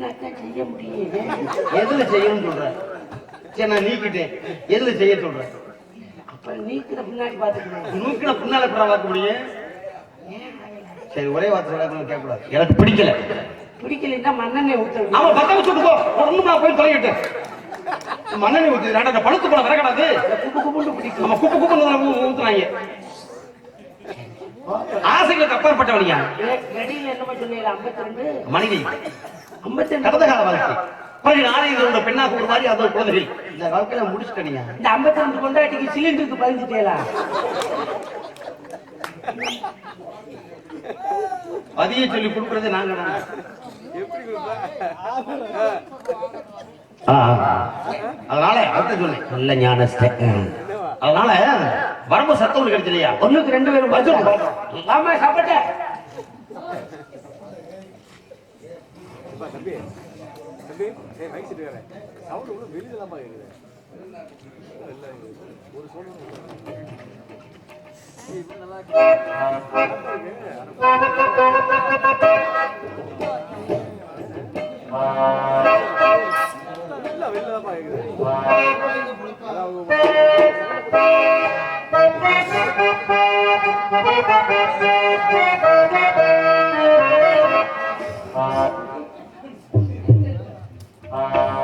நீக்கினாத்தான் செய்ய முடியும் எதுல செய்யணும்னு சொல்ற? சரி நான் நீக்கிட்டேன். எதுல செய்ய சொல்றேன் அப்ப நீக்கிற பின்னாடி பாத்துக்கணும் நூக்கின பின்னால பார்க்க முடியும்? சரி ஒரே வார்த்தை கேட்கக்கூடாது. எனக்கு பிடிக்கல. பிடிக்கலைன்னா மண்ணெண்ணெய் ஊத்த அவன் பத்த வச்சுட்டு போ. ஒண்ணு நான் போய் தொலைகிட்டேன் மண்ணெண்ணெய் ஊத்தி பழுத்து போன வரக்கூடாது குப்பு குப்புன்னு பிடிக்கும். நம்ம குப்பு குப்பு ஊத்துனாங்க ஆசைகளுக்கு அப்பாற்பட்டவனியா மனைவி கடந்த கால வாழ்க்கை. பிறகு நாளை இதோட பெண்ணாக ஒரு மாதிரி அதோட குழந்தைகள் இந்த வாழ்க்கையில முடிச்சுட்டனியா இந்த ஐம்பத்தி ரெண்டு கொண்டாட்டிக்கு சிலிண்டருக்கு பதிஞ்சுட்டேலா பதிய சொல்லி கொடுக்கறது நாங்க. அதனால அடுத்த சொன்னேன். நல்ல ஞானஸ்த அதனால வரம்பு சத்தம் ஒண்ணு இல்லையா? ஒண்ணுக்கு ரெண்டு பேரும் வச்சிரும் ஆமா சாப்பிட்ட. சவுண்ட் வெளியில தான் ஒரு நல்லா வெளியில தான் Uh...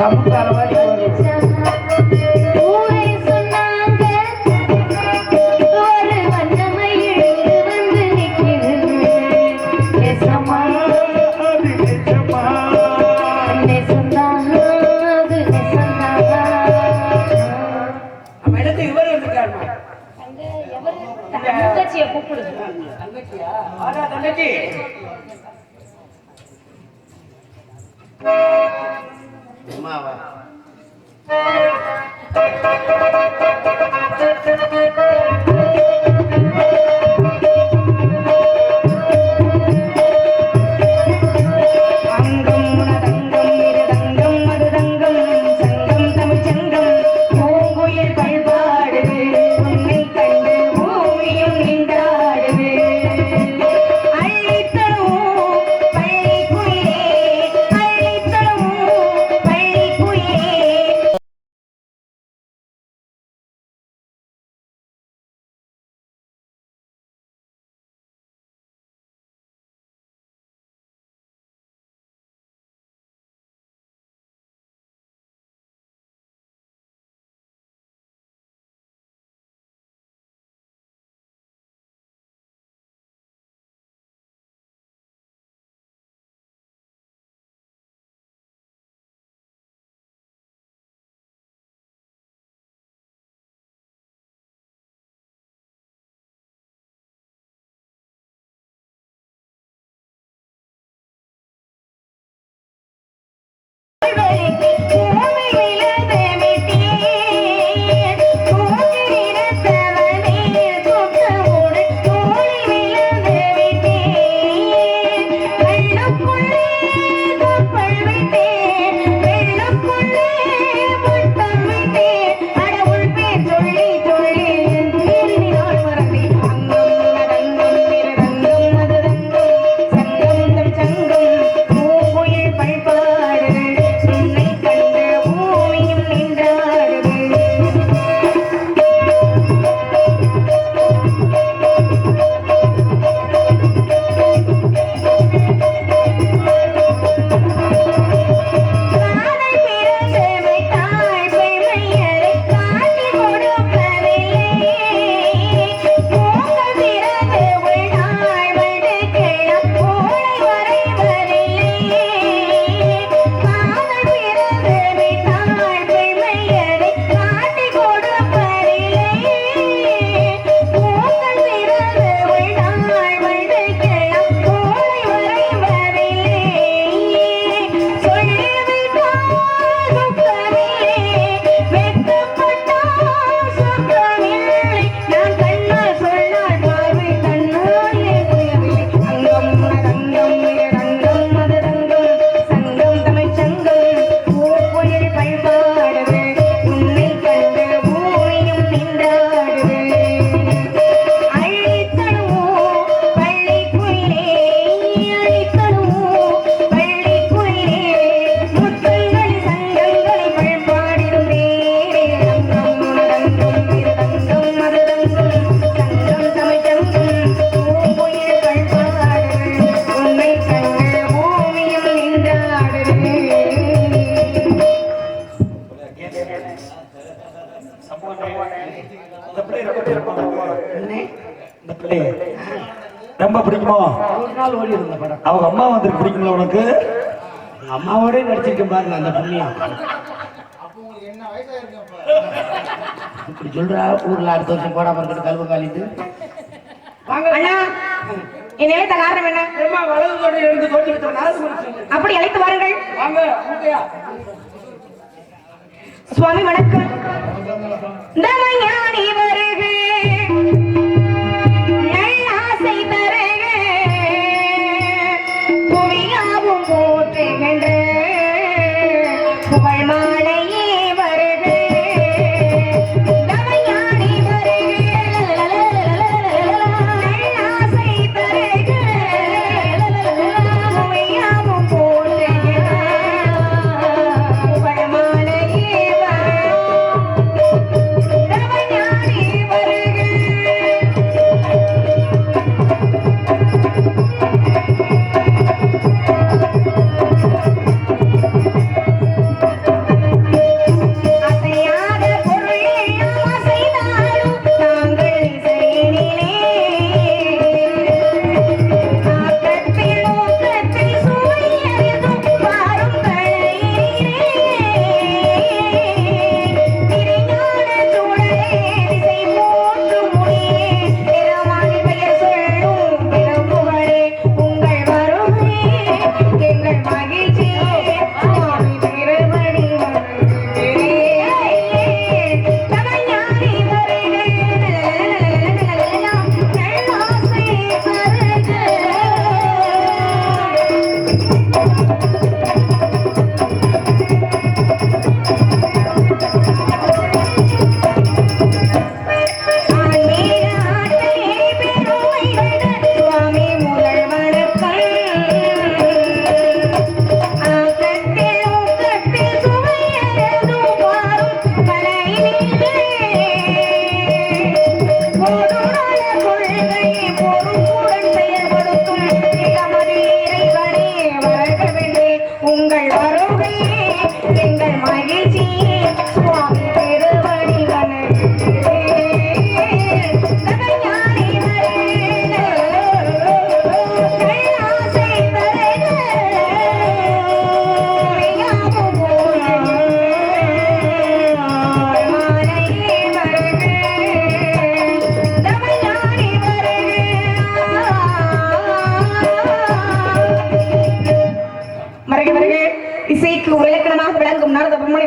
வந்துச்சா சமுத்தார மாதிரி நாள் ஓடி இருந்த படம். அவங்க அம்மா வந்து பிடிக்கும்ல உனக்கு? அம்மாவோடய நடிச்சிருக்கேன் பாருங்க அந்த புண்ணியம் இப்படி சொல்றா ஊர்ல அடுத்த வருஷம் போடாம இருக்கிற கல்வ காலிட்டு. என் நிலைத்த காரணம் என்ன? அம்மா வலது தோட்டை இருந்து தோட்டி அப்படி அழைத்து வாருங்கள். சுவாமி வணக்கம். இலக்கணமாக விளங்கும் நாரத பிரம்மணி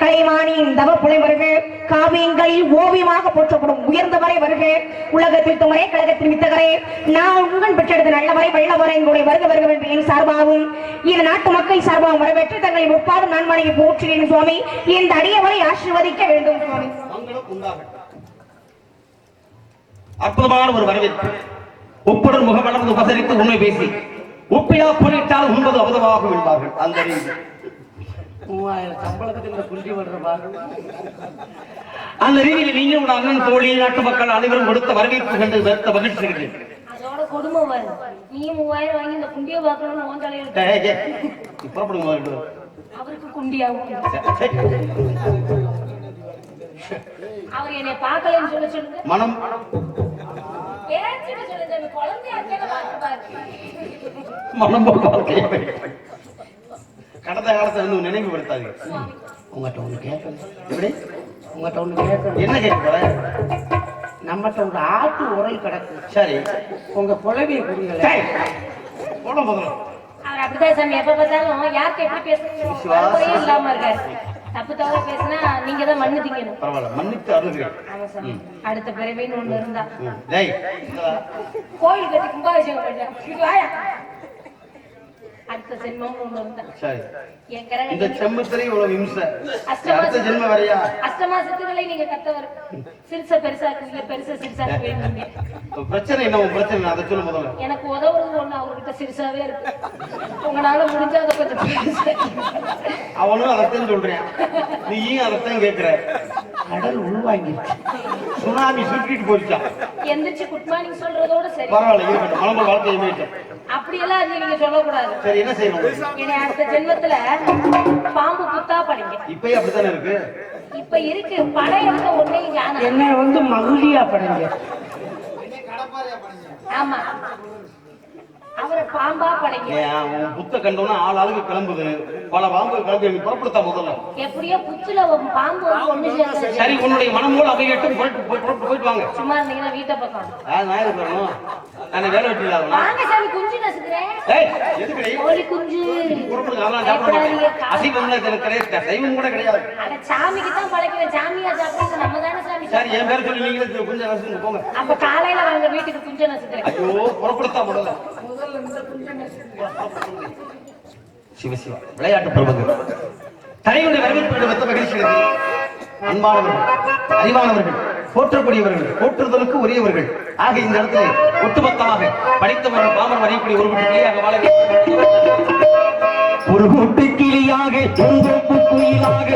கலைமானியின் தவ புலை வருக காவியங்களில் ஓவியமாக போற்றப்படும் உயர்ந்தவரை வருக உலகத்தில் துமரே கழகத்தின் வித்தகரே நான் உங்கள் பெற்றெடுத்த நல்லவரை வல்லவரை எங்களுடைய வருக வருக என்று என் சார்பாகவும் இந்த நாட்டு மக்கள் சார்பாகவும் வரவேற்று தங்களை முப்பாடும் நன்மனையை போற்றுகிறேன் சுவாமி. இந்த அடியவரை ஆசீர்வதிக்க வேண்டும் சுவாமி. அற்புதமான ஒரு வரவேற்பு. உப்புடன் முகமளர்ந்து உபசரித்து உண்மை பேசி உப்பிலா பொருட்டால் உண்பது அமுதமாக என்பார்கள் அந்த மூவாயிரம் சம்பளத்துக்கு இந்த விடுற பாருங்க அந்த ரீதியில் நீங்களும் உங்கள் அண்ணன் தோழி நாட்டு மக்கள் அனைவரும் கொடுத்த வரவேற்பு கண்டு வருத்த மகிழ்ச்சி அடைகிறேன். அதோட கொடுமை வரும் நீ மூவாயிரம் வாங்கி இந்த குண்டியை பார்க்கணும்னு உன் தலையில. அவருக்கு குண்டியாகும். அவர் என்னை பார்க்கலன்னு சொல்ல சொல்லுங்க மனம். கடந்த காலத்தை இன்னும் நினைவுபடுத்தாது உங்கள்கிட்ட ஒண்ணு கேட்கணும் எப்படி? உங்கள்கிட்ட ஒண்ணு கேட்கணும் என்ன கேட்க போற? நம்மகிட்ட ஒரு ஆட்டு உரை கிடக்கு. சரி உங்க புலவிய சரி. போட முதல்ல. அப்படிதான் சாமி எப்ப பார்த்தாலும் யார்கிட்ட எப்படி குறையும் இல்லாம இருக்காரு. தப்பு தவற பேசினா நீங்க தான் மண்ணு திங்கணும் பரவாயில்ல மன்னித்து அருள்கிறேன். அடுத்த பிறவின்னு ஒண்ணு இருந்தா. கோயில் கட்டி கும்பாபிஷேகம் அடுத்த சென்மம் ஒண்ணு இருந்தா சரி. என் இந்த கிரகம் செம்மத்திலே இவ்வளவு இம்சை. அஷ்டமா அடுத்த ஜென்ம வரையா? அஷ்டமா சித்துக்களை நீங்க கத்தவர். சிறுச பெருசாக்குவீங்க பெருச சிறுசாக்குவீங்க இப்ப பிரச்சனை என்ன? உன் பிரச்சனை அதை சொல்லு முதல்ல. எனக்கு உதவுறது ஒண்ணு அவர்கிட்ட சிறுசாவே இருக்கு. உங்களால முடிஞ்ச அதை கொஞ்சம் பெருசா அவனும் அதைத்தான் சொல்றேன். நீயும் அதைத்தான் கேட்கிற கடல் உள்வாங்கிருச்சு. சுனாமி சுருட்டிட்டு போயிடுச்சான் எந்திரிச்சு குட் மார்னிங் சொல்றதோட சரி. பரவாயில்ல இருக்கட்டும். மலம்பு அப்படியெல்லாம் அது நீங்க சொல்லக்கூடாது. சரி என்ன என்னை அடுத்த ஜென்மத்துல பாம்பு குத்தா படிங்க. இப்பயும் அப்படித்தானே இருக்கு? இப்ப இருக்கு படம் எடுக்க ஒண்ணே ஞானம். என்னை வந்து மகிழியா படைங்க. ஆமா. பாம்பா படைங்க ஏன் உன் புத்த கண்டோன்னா ஆள் ஆளுக்கு கிளம்புது. பல பாம்பு கிளம்பி எனக்கு புறப்படுத்தா முதல்ல. எப்படியோ புத்துல பாம்பு வந்து ஒண்ணு சேர்ந்து சரி. உன்னுடைய மனம் போல அமையட்டும் புறப்பட்டு போய்- புறப்பட்டு போயிட்டு வாங்க. சும்மா இருந்தீங்கன்னா வீட்டை பக்கம் நான் வேலை வெட்டி இல்லாதவனா வாங்க சாமி குஞ்சு நசுக்கிறேன். ஏய் கோழி குஞ்சு. அதெல்லாம் கிடையாது. சைவம் கூட கிடையாது. அட சாமிக்கு தான் படைக்கிறேன். சாமியா சாப்பிடுறது நம்ம தானே சாமி சரி என் பேர் சொல்லி நீங்களே கொஞ்சம் அரசு போங்க. அப்ப காலையில வாங்க வீட்டுக்கு குஞ்சு நசுக்கிறேன். ஐயோ புறப்படுத்தா முதல்ல. சிவசிவா. விளையாட்டு பிரபுகள் தலைவனை வரவேற்பு வெத்த மகிழ்ச்சிகளுக்கு அன்பானவர்கள் அறிவானவர்கள் போற்றக்கூடியவர்கள் போற்றுதலுக்கு உரியவர்கள். ஆக இந்த இடத்துல ஒட்டுமொத்தமாக படித்தவர்கள் பாமரம் அறியக்கூடிய ஒரு கிளியாக வாழ ஒரு கூட்டு கிளியாக தொங்கப்பு குயிலாக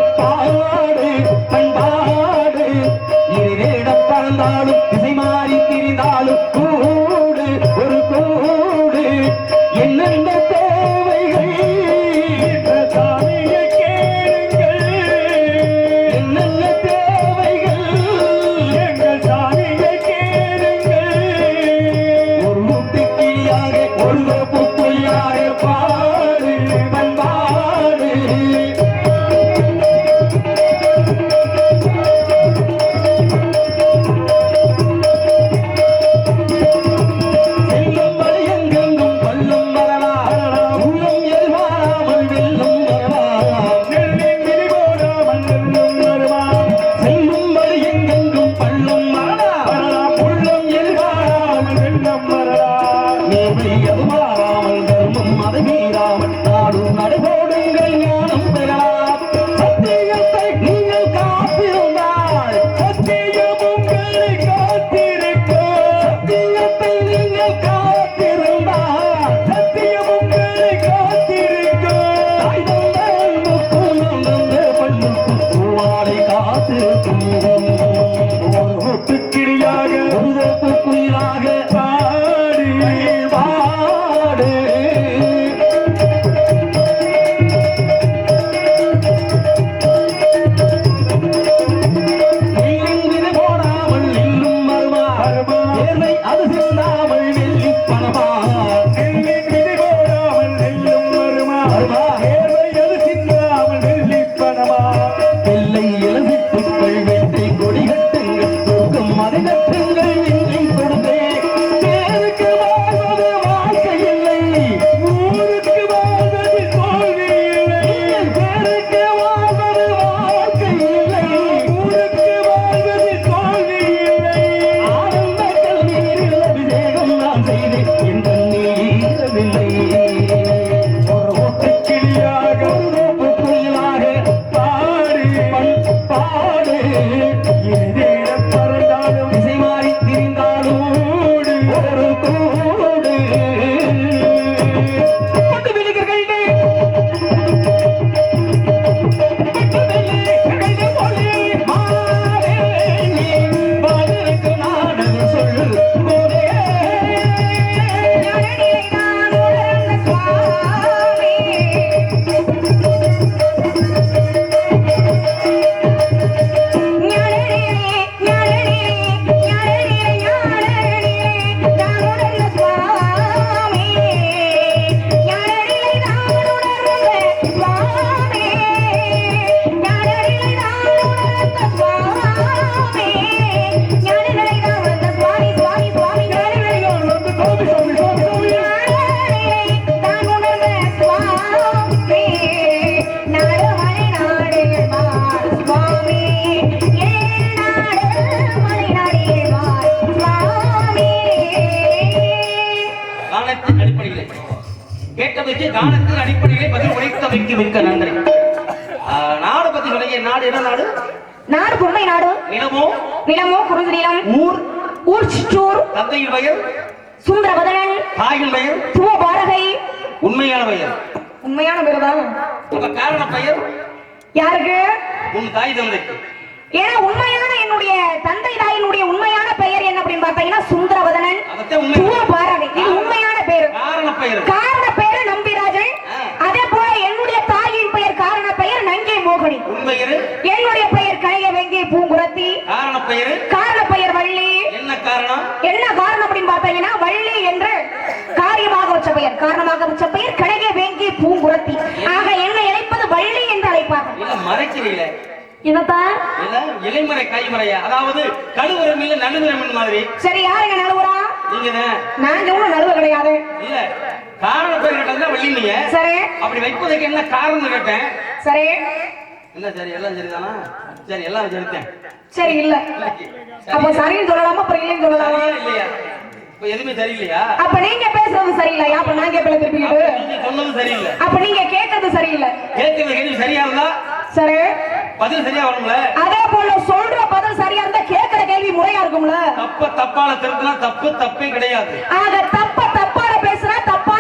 Thank you. கானத்தின் அடிப்படையிலே பதில் உழைத்தவைக்கு மிக்க நன்றி. நாடு பத்தி சொன்னீங்க நாடு என்ன நாடு? நாடு பொம்மை நாடு. நிலமோ? நிலமோ குறுந்து நிலம். ஊர்? ஊர் சிற்றூர். தந்தையின் பெயர்? சுந்தரவதனன். தாயின் பெயர்? துவ பாரகை உண்மையான பெயர். உண்மையான பேருதான் உங்க காரண பெயர்? யாருக்கு? உன் தாய் தந்தைக்கு ஏன்னா உண்மையான என்னுடைய தந்தை தாயினுடைய உண்மையான பெயர் என்ன அப்படின்னு பார்த்தீங்கன்னா சுந்தரவதனன். பாரகை இது உண்மையான பேரு காரண பெயர். காரண மோகினி. உண்மையிரு என்னுடைய பெயர் கனக வெங்கை பூங்குரத்தி. காரண பெயர்? காரண பெயர் வள்ளி. என்ன காரணம்? என்ன காரணம் அப்படின்னு பார்த்தீங்கன்னா வள்ளி என்ற காரியமாக வச்ச பெயர். காரணமாக வச்ச பெயர் கனக வெங்கை பூங்குரத்தி. ஆக என்ன இழைப்பது வள்ளி என்று அழைப்பார்கள். மறைக்கிறீங்களே என்னதான் இலைமறை கைமறையா? அதாவது கழுவுரம் இல்ல நடுவுரம் மாதிரி. சரி யாருங்க நழுவுறா? நீங்க நான் எவ்வளவு நழுவ கிடையாது. இல்ல. காரண பேர் கேட்டா வெள்ளினீங்க. சரி. அப்படி வைப்பதற்கு என்ன காரணம் கேட்டேன். சரி. இல்ல சரி எல்லாம் சரிதானா? சரி எல்லாம் சரித்தேன். சரி இல்ல. அப்ப சரின்னு சொல்லலாமா அப்புறம் இல்லைன்னு சொல்லலாமா? இல்லையா? இப்ப எதுவுமே சரியில்லையா? அப்ப நீங்க பேசுறது சரியில்லையா? அப்ப நான் கேட்பல நீங்க சொன்னது சரியில்லை. அப்ப நீங்க கேட்கறது சரியில்லை. கேட்கறது கேள்வி சரியா இருந்தா சரி. பதில் சரியா வரும்ல? அதே போல சொல்ற பதில் சரியா இருந்தா கேட்கிற கேள்வி முறையா இருக்கும்ல? தப்ப தப்பால திருத்தினா தப்பு தப்பே கிடையாது. ஆக தப்ப தப்பான பேசுறா தப்பான தப்பே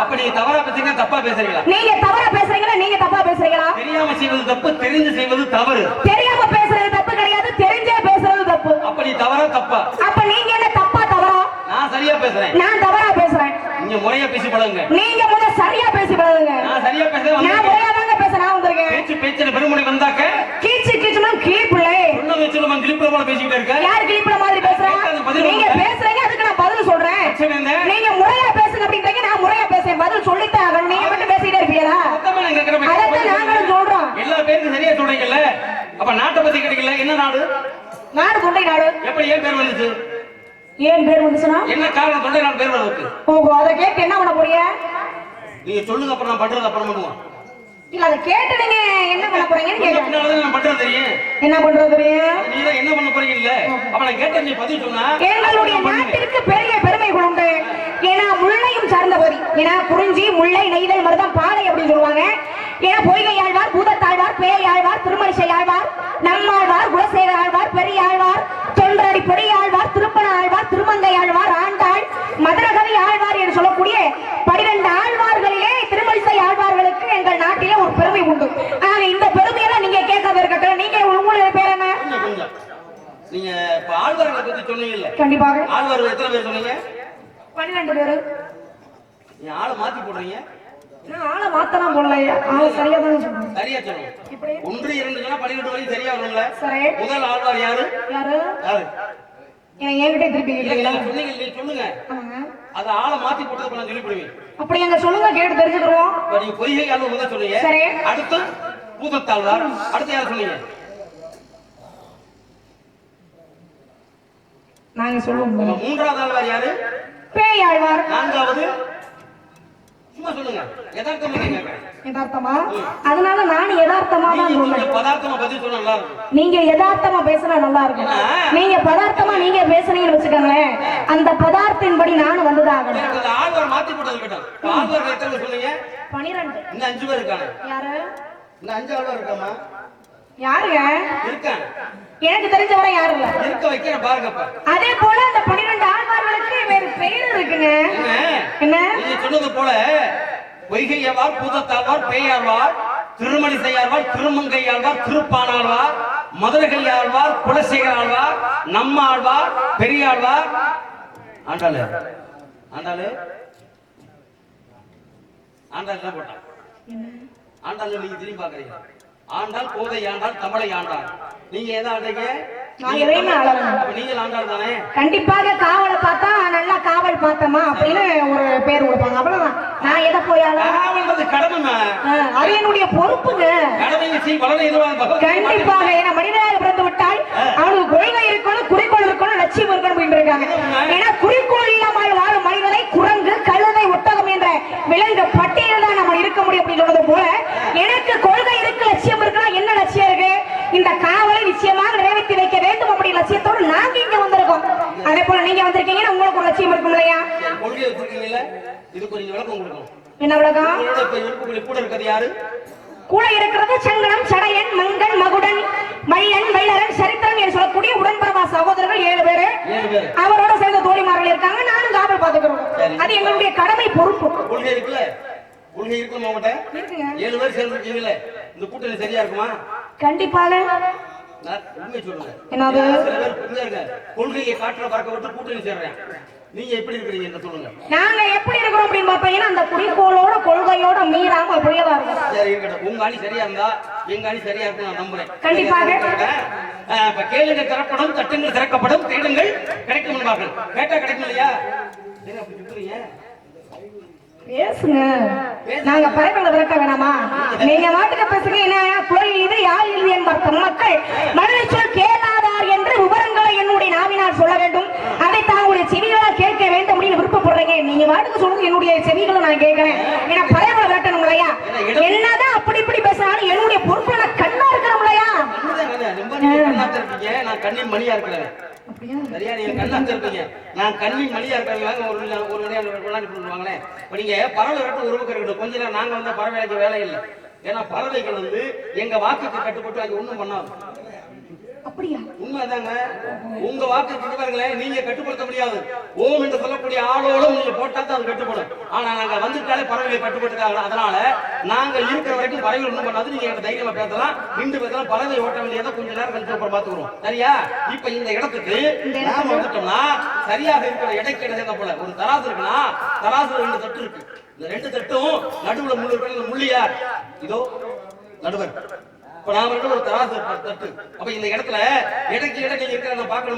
அப்ப நீங்க தவறா பேசுறீங்க தப்பா பேசுறீங்களா? நீங்க தவறா பேசுறீங்களா நீங்க தப்பா பேசுறீங்களா? தெரியாம செய்வது தப்பு தெரிஞ்சு செய்வது தவறு. தெரியாம பேசுறது தப்பு கிடையாது தெரிஞ்சே பேசுறது தப்பு. அப்ப நீ தவறா தப்பா? அப்ப நீங்க என்ன தப்பா தவறா? நான் சரியா பேசுறேன். நான் தவறா பேசுறேன். நீங்க முறையா பேசி பழகுங்க. நீங்க முத சரியா பேசி பழகுங்க நான் சரியா பேசுறேன் நான் வந்திருக்கேன். முறையா தாங்க பேச நான் வந்திருக்கேன் பேச்சு பேச்சில் பெருமுடி வந்தாக்க கீச்சு கீச்சுனா கீப்புள்ளே சொன்ன வச்சு நம்ம கிளிப்புற போல பேசிக்கிட்டே இருக்க யார் கிளிப்புல மாதிரி பேசுறா கேட்காத பதில் நீங்க சொல்லுங்க. பேசுறீங்க அதுக்கு நான் பதில் சொல்றேன் சரி, என்ன? நீங்க முறையா பேசுங்க அப்படின்றீங்க நான் முறையா பேசுறேன் பதில் சொல்லித்தான் ஆகணும் நீங்க மட்டும் பேசிட்டே இருப்பீங்களா மொத்தமா நான் கேட்கிறேன். அதைத்தான் நாங்களும் சொல்றோம் எல்லா பேருக்கும் சரியா சொல்றீங்கல்ல அப்ப நாட்டை பத்தி கேட்டீங்கல்ல என்ன நாடு? நாடு தொண்டை நாடு. எப்படி ஏன் பேர் வந்துச்சு? ஏன் பேர் வந்துச்சுன்னா? என்ன காரணம் தொண்டை நாடு பேர் வர்றதுக்கு ஓஹோ அதை கேட்டு என்ன பண்ண போறீங்க? நீங்க சொல்லுங்க அப்புறம் நான் பண்றது அப்புறம் பண்ணுவோம். இல்ல அதை கேட்டு நீங்க என்ன பண்ண போறீங்கன்னு கேட்டேன் நான் பண்றது தெரியும். என்ன பண்றது தெரியும்? நீ தான் என்ன பண்ண போறீங்க இல்ல அப்ப நான் கேட்ட நீ பதில் சொன்னா. எங்களுடைய. நாட்டிற்கு பெரிய பெருமைகள் உண்டு ஏன்னா முல்லையும் சார்ந்தபடி ஏன்னா குறிஞ்சி முல்லை நெய்தல் மருதம் பாலை அப்படின்னு சொல்லுவாங்க. ஏன்னா பொய்கை ஆழ்வார் பூதத்தாழ்வார் பேய் ஆழ்வார் திருமணிசை ஆழ்வார் நம்மாழ்வார் குலசேகர ஆழ்வார் பெரிய ஆழ்வார் தொண்டரடி பெரிய ஆழ்வார் திருப்பண ஆழ்வார் திருமங்கை ஆழ்வார் ஆண்டாள் மதுரகவி ஆழ்வார் என்று சொல்லக்கூடிய பனிரெண்டு ஆழ்வார்களிலே திருமணிசை ஆழ்வார்களுக்கு எங்கள் நாட்டிலே ஒரு பெருமை உண்டு. ஆக இந்த பெருமையெல்லாம் நீங்க கேட்காத இருக்கட்டும் நீங்க உங்களுடைய பேர் என்ன? நீங்க ஆழ்வார்களை பத்தி சொன்னீங்கல்ல. கண்டிப்பாக. ஆழ்வார்கள் எத்தனை பேர் சொன்னீங்க? பன்னிரெண்டு பேரு. ஆளை மாத்தி போடுறீங்க? ஆளை மாத்தலாம் போடல ஆளை சரியா தான் சொல்றேன் சரியா சொல்லணும் ஒன்று இரண்டு சொன்னா பன்னிரெண்டு வரைக்கும் சரியா வரும்ல? சரி. முதல் ஆழ்வார் யாரு? யாரு? யாரு? என்கிட்ட திருப்பி சொன்னீங்க நீங்க சொல்லுங்க. அத ஆளை மாத்தி போட்டது நான் சொல்லிவிடுவேன். அப்படி எங்க சொல்லுங்க கேட்டு தெரிஞ்சுக்கிறோம். நீங்க பொய்கை முதல் சொன்னீங்க சரி. அடுத்து பூதத்தாழ்வார். அடுத்து யார் சொன்னீங்க? நாங்க சொல்லுவோம். மூன்றாவது ஆழ்வார் யாரு? பேய் ஆழ்வார். நான்காவது சும்மா சொல்லுங்க. யதார்த்தமா அதனால நானும் யதார்த்தமா தான் சொல்றேன். கொஞ்சம் பதார்த்தமா பதில் சொன்னா நல்லா இருக்கும். நீங்க யதார்த்தமா பேசினா நல்லா இருக்கும். என்ன? நீங்க பதார்த்தமா நீங்க பேசுனீங்கன்னு வச்சுக்கோங்களேன் அந்த பதார்த்தின்படி நானும் எனக்கு அந்த ஆழ்வார் மாத்தி போட்டது கேட்டோம் இப்ப ஆழ்வார் எத்தனை பேர் சொன்னீங்க? பனிரெண்டு. இன்னும் அஞ்சு பேர் இருக்காங்க. யாரு? இன்னும் அஞ்சு ஆழ்வார் இருக்காமா? யாருங்க? இருக்காங்க எனக்கு தெரிஞ்சவரை இல்ல. இருக்க வைக்கிறேன் பாருங்க இப்ப. அதே போல அந்த பன்னிரெண்டு ஆழ்வார்களுக்கு வேறு பெயர் இருக்குங்க. என்ன? நீங்க சொன்னது போல பொய்கையவார் பூதத்தாழ்வார் பேயாழ்வார் திருமணிசை ஆழ்வார் திருமங்கை ஆழ்வார் திருப்பானாழ்வார் மதுரகை ஆழ்வார் குலசேகர் ஆழ்வார் நம்ம ஆழ்வார் பெரியாழ்வார். ஆண்டாளு ஆண்டாளு. ஆண்டாள் என்ன போட்டான்? ஆண்டாள் நீங்க திரும்பி பாக்குறீங்க ஆண்டாள் கோதை ஆண்டாள் தமிழை ஆண்டாள். நீங்க எதை ஆண்டீங்க? நான் எதையுமே கண்டிப்பாக காவலை பார்த்தா நல்லா காவல் பார்த்தோமா அப்படின்னு ஒரு பேர் கொடுப்பாங்க. அவ்வளவுதான். நான் எதை கடமைமா அது என்னுடைய பொறுப்புங்க. கண்டிப்பாக ஏன்னா மனிதனாக பிறந்து விட்டால் அவனுக்கு கொள்கை இருக்கணும் குறிக்கோள் இருக்கணும் லட்சியம் இருக்கணும் அப்படின்னு இருக்காங்க. ஏன்னா குறிக்கோள் இல்லாமல் வாழும் மனிதனை குரங்கு கழுதை ஒட்டகம் என்ற விலங்கு பட்டியலில் தான் நம்ம இருக்க முடியும் அப்படின்னு சொன்னது போல எனக்கு கொள்கை இருக்கு லட்சியம் இருக்குன்னா என்ன லட்சியம் இருக்கு இந்த காவலை நிச்சயமாக நிறைவேற்றி வைக்க வேண்டும் அப்படி லட்சியத்தோடு நாங்க இங்க வந்திருக்கோம் அதே போல நீங்க வந்திருக்கீங்கன்னா உங்களுக்கு ஒரு லட்சியம் இருக்கும் இல்லையா? கொள்கையை வச்சிருக்கீங்கல்ல? இதுக்கு கொஞ்சம் விளக்கம் கொடுக்கணும். என்ன இருக்கக்கூடிய கூட இருக்கிறது யாரு? கூட இருக்கிறது சங்கடம் சடையன் மங்கன் மகுடன் வள்ளன் வெள்ளரன் சரித்திரன் என்று சொல்லக்கூடிய உடன்பரவா சகோதரர்கள் ஏழு பேரு. அவரோட சேர்ந்த தோழிமார்கள் இருக்காங்க. நானும் காவல் பாத்துக்கிறோம். அது எங்களுடைய கடமை பொறுப்பு. கொள்கை இருக்குல்ல? கொள்கை இருக்குமா ஏழு பேர் சேர்ந்துருக்கீங்கல்ல. இந்த கூட்டணி சரியா இருக்குமா? கண்டிப்பாக. என்னது? கொள்கையை காட்டுல பறக்க விட்டு கூட்டணி சேர்றேன். நீங்க எப்படி இருக்கிறீங்க என்ன சொல்லுங்க? நாங்க எப்படி இருக்கிறோம் அப்படின்னு அந்த குறிக்கோளோட கொள்கையோட மீறாம அப்படியே தான் இருக்கும். சரி இருக்கட்டும். உங்க அணி சரியா இருந்தா எங்க அணி சரியா இருக்கும் நான் நம்புறேன். கண்டிப்பாக. இப்ப கேளுங்க திறப்படும் தட்டுங்கள் திறக்கப்படும் தேடுங்கள் கிடைக்கும் என்பார்கள். கேட்டா கிடைக்கும் இல்லையா? என்ன அப்படி சுத்துறீங்க பேசுங்க. நாங்க பறவைகளை விரட்ட வேணாமா? நீங்க மாட்டுக்கு பேசுங்க என்ன? கோயில் இது யார் இது என்பார் மக்கள் மனித சொல் கேளாதார் என்று விவரங்களை என்னுடைய நாவினால் சொல்ல வேண்டும். அதை தாங்களுடைய செவிகளால் கேட்க வேண்டும் அப்படின்னு விருப்பப்படுறீங்க. நீங்க மாட்டுக்கு சொல்லுங்க என்னுடைய செவிகளை நான் கேட்கிறேன். ஏன்னா பறவைகளை விரட்டணும் இல்லையா? என்னதான் அப்படி இப்படி பேசினாலும் என்னுடைய பொறுப்புல நான் கண்ணா இருக்கிறோம் இல்லையா? நான் கண்ணின் மணியா இருக்கிறேன். சரியா நீங்க கண்ணாத்த இருப்பீங்க நான் கண்ணின் மணியா இருக்கிறவங்க ஒரு நிமிஷம், ஒரு மணி நேரம் கொண்டாடி பண்ணுவாங்களேன் இப்ப நீங்க பறவை ரெட்டு உருவக்க இருக்கட்டும். கொஞ்ச நேரம் நாங்க வந்து பறவை வேலை இல்லை. ஏன்னா பறவைகள் வந்து எங்க வாக்குக்கு கட்டுப்பட்டு அது ஒன்றும் பண்ணாது. அப்படியா? உண்மைதாங்க. உங்க வாக்கு இருக்கு பாருங்களேன் நீங்க கட்டுப்படுத்த முடியாது. ஓம் என்று சொல்லக்கூடிய ஆளோட நீங்க போட்டா தான் அது கட்டுப்படும். ஆனா நாங்க வந்துட்டாலே பறவைகளை கட்டுப்படுத்தாங்க அதனால நாங்க இருக்கிற வரைக்கும் பறவைகள் ஒண்ணும் பண்ணாது. நீங்க எங்க தைரியமா பேசலாம். நின்று பேசலாம். பறவை ஓட்ட வேண்டியதை கொஞ்ச நேரம் கழிச்சு அப்புறம் பாத்துக்கிறோம் சரியா? இப்ப இந்த இடத்துக்கு நாம வந்துட்டோம்னா சரியாக இருக்கிற எடைக்கு இடம் சேர்ந்த போல. ஒரு தராசு இருக்குன்னா தராசு ரெண்டு தட்டு இருக்கு. இந்த ரெண்டு தட்டும் நடுவுல முள்ளு முள்ளியார் இதோ நடுவர். இப்ப ஒரு தராசு தட்டு அப்ப இந்த இடத்துல இடைக்கு இடைக்கு இருக்கிற பாக்கணும்